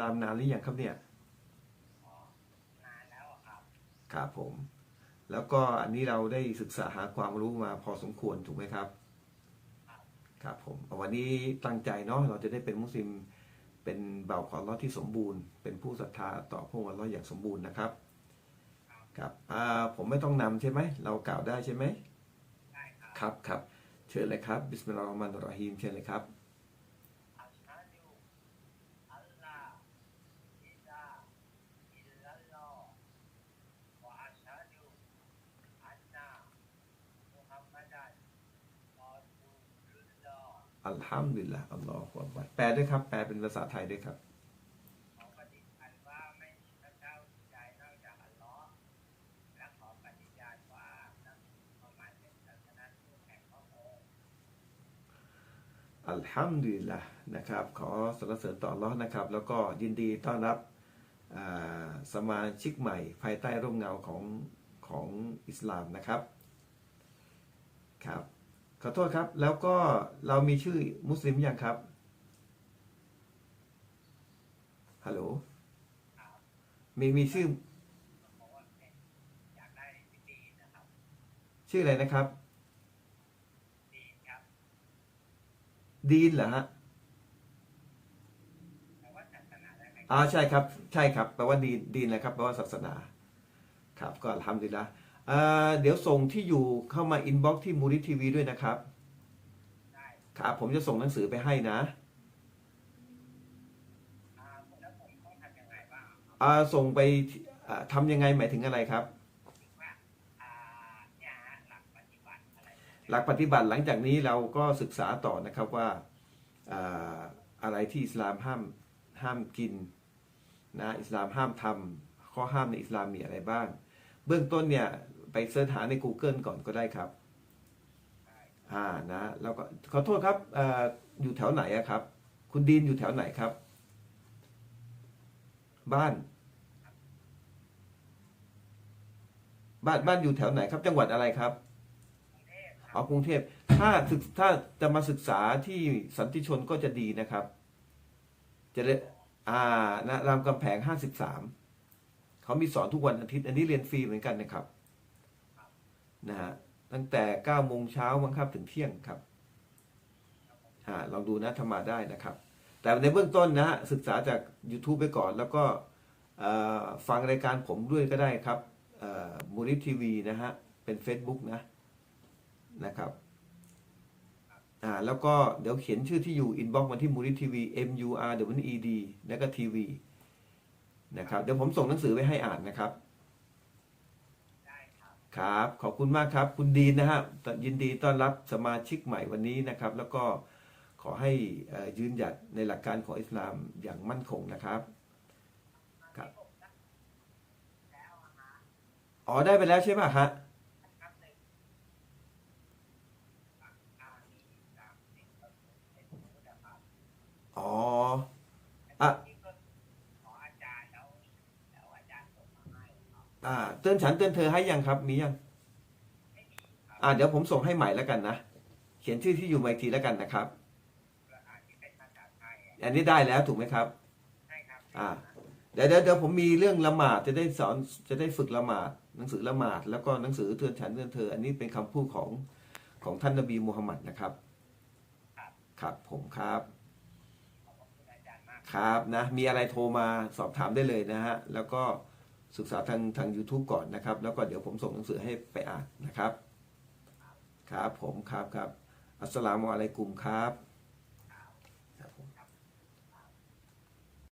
ลามนานหรือยังครับเนี่ยอ๋อนานแล้วอะครับครับผม แล้วก็อันนี้เราได้ศึกษาหาความรู้มาพอสมควรถูกไหมครับ ครับผมวันนี้ตั้งใจเนาะเราจะได้เป็นมุสลิมเป็นบ่าวของอัลเลอฮ์ที่สมบูรณ์ เป็นผู้ศรัทธาต่อพระองค์อัลเลอฮ์อย่างสมบูรณ์นะครับ ครับอ่าผมไม่ต้องนำใช่ไหมเรากล่าวได้ใช่ไหมได้ครับครับครับเชิญเลยครับบิสมิลลาฮิรเราะห์มานิรเราะฮีมเชิญเลยครับ อัชฮะดูอัลลอฮ์อิลาอิลลัลลอฮ์วะอัชฮะดูอันนามุฮัมมัดันรอซูลุลล อัลฮัมดุลิลละอัลลอฮฺอักบัรแปลด้วยครับ แปลเป็นภาษาไทยด้วยครับอัลฮัมดุลิลละนะครับ ขอสรรเสริญต่ออัลเลอฮ์นะครับ แล้วก็ยินดีต้อนรับสมาชิกใหม่ ภายใต้ร่มเงาของของอิสลามนะครับครับ อโทษครับ แล้วก็เรามีชื่อมุสลิมยังครับฮัลโหลมีมีชื่อเพราะว่าเป็นอยากได้ที่ดีนะครับชื่ออะไรนะครับดีครับดีนเหรอฮะแต่ว่าศาสนาได้ไหมอ่าใช่ครับ ใช่ครับแปลว่าดีนดีนนะครับแปลว่าศาสนา ครับ ก็ทำดีละอ่า เดี๋ยวส่งที่อยู่เข้ามาอินบ็อกที่มูริทีวีด้วยนะครับได้ครับผมจะส่งหนังสือไปให้นะอ่าแล้วผมต้องทำยังไงบ้างครับอ่าส่งไปที่อ่าทำยังไงหมายถึงอะไรครับถึงว่าอ่าเนี่ยฮะหลักปฏิบัติอะไรเนี่ยหลักปฏิบัติหลังจากนี้เราก็ศึกษาต่อนะครับว่าอ่าอะไรที่อิสลามห้ามห้ามกินนะอิสลามห้ามทำข้อห้ามในอิสลามมีอะไรบ้าง เบื้องต้นเนี่ย ไปเสิร์ชหาใน Google ก่อนก็ได้ครับได้อ่านะแล้วก็ขอโทษครับเอ่ออยู่แถวไหนอะครับ คุณดีนอยู่แถวไหนครับ บ้าน บ้านบ้านอยู่แถวไหนครับ จังหวัดอะไรครับกรุงเทพคอ๋รัอบกรุงเทพถ้าศึกถ้าจะมาศึกษาที่สันติชนก็จะดีนะครับ จะได้อ่านะรามคำแผงห้าสิบสามเขามีสอนทุกวันอาทิตย์ อันนี้เรียนฟรีเหมือนกันนะครับ นะฮะตั้งแต่เก้าโมงเช้าบังคับถึงเที่ยงครับอ่าลองดูนะทำมาได้นะครับ แต่ในเบื้องต้นนะฮะศึกษาจาก YouTube ไปก่อน แล้วก็ฟังรายการผมด้วยก็ได้ครับมูริทีวีนะฮะเป็น Facebook นะนะครับอ่าแล้วก็เดี๋ยวเขียนชื่อที่อยู่อินบ็อกมาที่มูริทีวี M U R W E D แล้วก็ทีวีนะครับเดี๋ยวผมส่งหนังสือไปให้อ่านนะครับ ครับ ขอบคุณมากครับคุณดีนนะฮะยินดีต้อนรับสมาชิกใหม่วันนี้นะครับ แล้วก็ขอให้ยืนหยัดในหลักการของอิสลามอย่างมั่นคงนะครับครับอ๋อได้ไปแล้วใช่ป่ะฮะ ครับหนึ่งอ่าอ่ามีสามสิบก็เป็นผู้นะครับ อ๋อ อะ ที่ก็ขออาจารย์แล้วแล้วอาจารย์ส่งมาให้ครับ อ่า เตือนฉันเตือนเธอให้ยังครับ มียัง อ่า เดี๋ยวผมส่งให้ใหม่แล้วกันนะ เขียนชื่อที่อยู่มาอีกทีแล้วกันนะครับ อันนี้ได้แล้วถูกไหมครับใช่ครับ อ่า เดี๋ยวเดี๋ยวผมมีเรื่องละหมาดจะได้สอนจะได้ฝึกละหมาดหนังสือละหมาดแล้วก็หนังสือเตือนฉันเตือนเธอ อันนี้เป็นคำพูดของของท่านนบีมูฮัมมัดนะครับ ครับผมครับครับนะมีอะไรโทรมาสอบถามได้เลยนะฮะ แล้วก็ ศึกษาทางทาง YouTube ก่อนนะครับ แล้วก็เดี๋ยวผมส่งหนังสือให้ไปอ่านนะครับ ครับผมครับครับอัสสลามุอะลัยกุมครับ